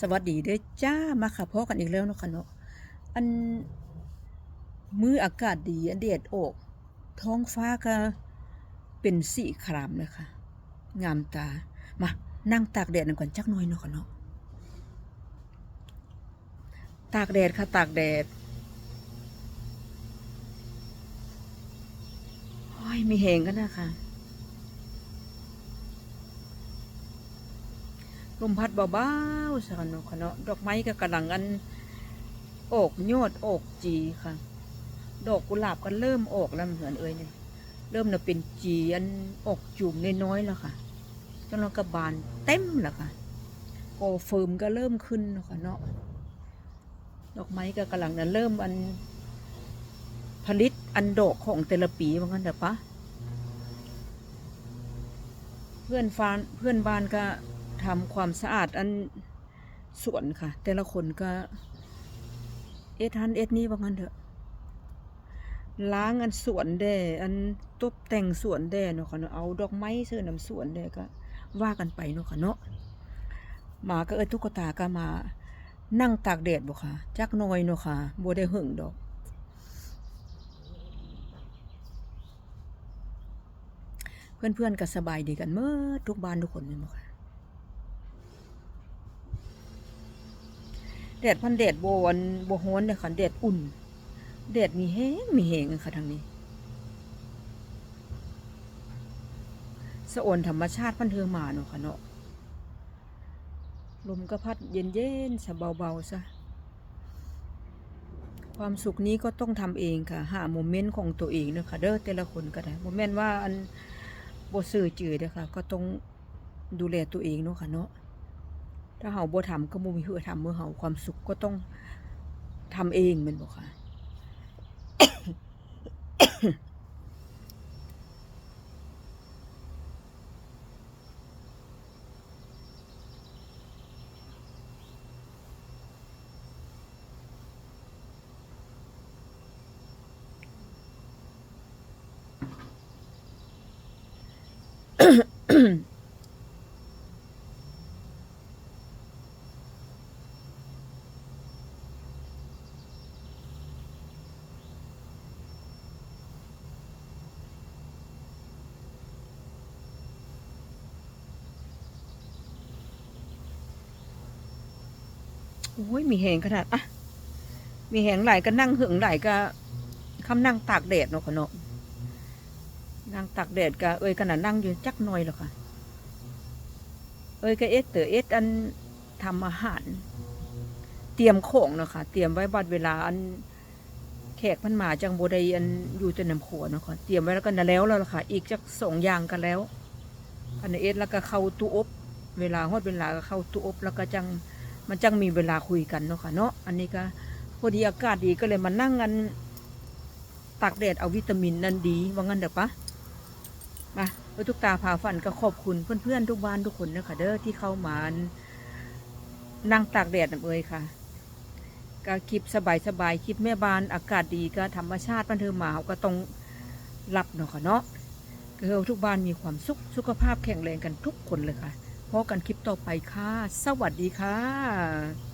สวัสดีเด้อจ้ามาค่ะพ่อกันอีกแล้วเนาะค่ะเนาะอันมืออากาศดีอันแดดออกท้องฟ้าก็เป็นสีครามเลยค่ะ งามตา มานั่งตากแดดกันก่อนจักหน่อยเนาะค่ะเนาะตากแดดค่ะตากแดดโอ้ยมีแหงกันนะคะลมพัดเบา สันะค่ะเนาะดอกไม้ก็กำลังอันออกยอดออกจีค่ะ ดอกกุหลาบก็เริ่มออกแล้วเหมือนเอ้ยเนี่ยเริ่มน่ะเป็นจีอันออกจุ่มน้อยๆแล้วค่ะจนเรากระบานเต็มแล้วค่ะโอเฟิร์มก็เริ่มขึ้นแล้วค่ะเนาะดอกไม้ก็กำลังน่ะเริ่มอันผลิตอันดอกของแต่ละปีว่างั้นเถอะปะเพื่อนฟานเพื่อนบ้านก็ทำความสะอาดอัน สวนค่ะ แต่ละคนก็ เอ็ดฮันเอ็ดนี่ว่างั้นเถอะ ล้างอันสวนแด่อันตบแต่งสวนแด่เนาะค่ะเนาะเอาดอกไม้เสื้อน้ำสวนแด่ก็ ว่ากันไปเนาะค่ะเนาะหมาก็เอ้ยตุ๊กตาก็มา นั่งตากแดดบ่ค่ะ จักน้อยเนาะค่ะบ่ได้หึงดอกเพื่อนๆก็สบายดีกันเมื่อทุกบ้านทุกคนเลยบ่ค่ะ แดดพันแดดโบอันโบฮ้อนเลยค่ะแดดอุ่นแดดมีแห้งมีแห้งค่ะทางนี้สะออนธรรมชาติพันเทืองมาเนาะค่ะเนาะลมก็พัดเย็นเย็นๆสะเบาๆซะความสุขนี้ก็ต้องทำเองค่ะ หาโมเมนต์ของตัวเองเนาะค่ะเด้อแต่ละคนก็ได้โมเมนต์ว่าอันบ่ซื่อจืดเด้อค่ะ ก็ต้องดูแลตัวเองเนาะค่ะเนาะ ถ้าเฮาบ่ทำก็บ่มีเหือทำเมื่อเฮาความสุขก็ต้องทำเองแม่นบ่ค่ะ โอ้ยมีแหงขนาดอะมีแหงไหลก็นั่งหึงไหลก็คำนั่งตากแดดเนาะค่ะเนาะนั่งตากแดดก็เอ้ยขนาดนั่งอยู่จักหน่อยหรอกค่ะ เอ้ยก็เอ็ดเตอเอ็ดอันทำอาหาร เตรียมของเนาะค่ะ เตรียมไว้บัดเวลาอันแขกมันมาจังโบไดอันอยู่แต่น้ำขัวเนาะค่ะ เตรียมไว้แล้วกันแล้วแล้วล่ะค่ะ อีกจักสองอย่างกันแล้วอันเอ็ดแล้วก็เข้าตู้อบ เวลาฮอดเวลาก็เข้าตู้อบแล้วก็จัง มันจังมีเวลาคุยกันเนาะค่ะเนาะอันนี้ก็พอดีอากาศดีก็เลยมานั่งกันตากแดดเอาวิตามินนั่นดีว่างั้นเด้อปะมาเออทุกตาพาฝันก็ขอบคุณเพื่อนๆทุกบ้านทุกคนนะคะเด้อที่เข้ามานั่งตากแดดน่ะเอ่ยค่ะก็คลิปสบายๆคลิปแม่บ้านอากาศดีก็ธรรมชาติบันเทิงมาก็ต้องรับเนาะค่ะเนาะก็ทุกบ้านมีความสุขสุขภาพแข็งแรงกันทุกคนเลยค่ะ พบกันคลิปต่อไปค่ะ สวัสดีค่ะ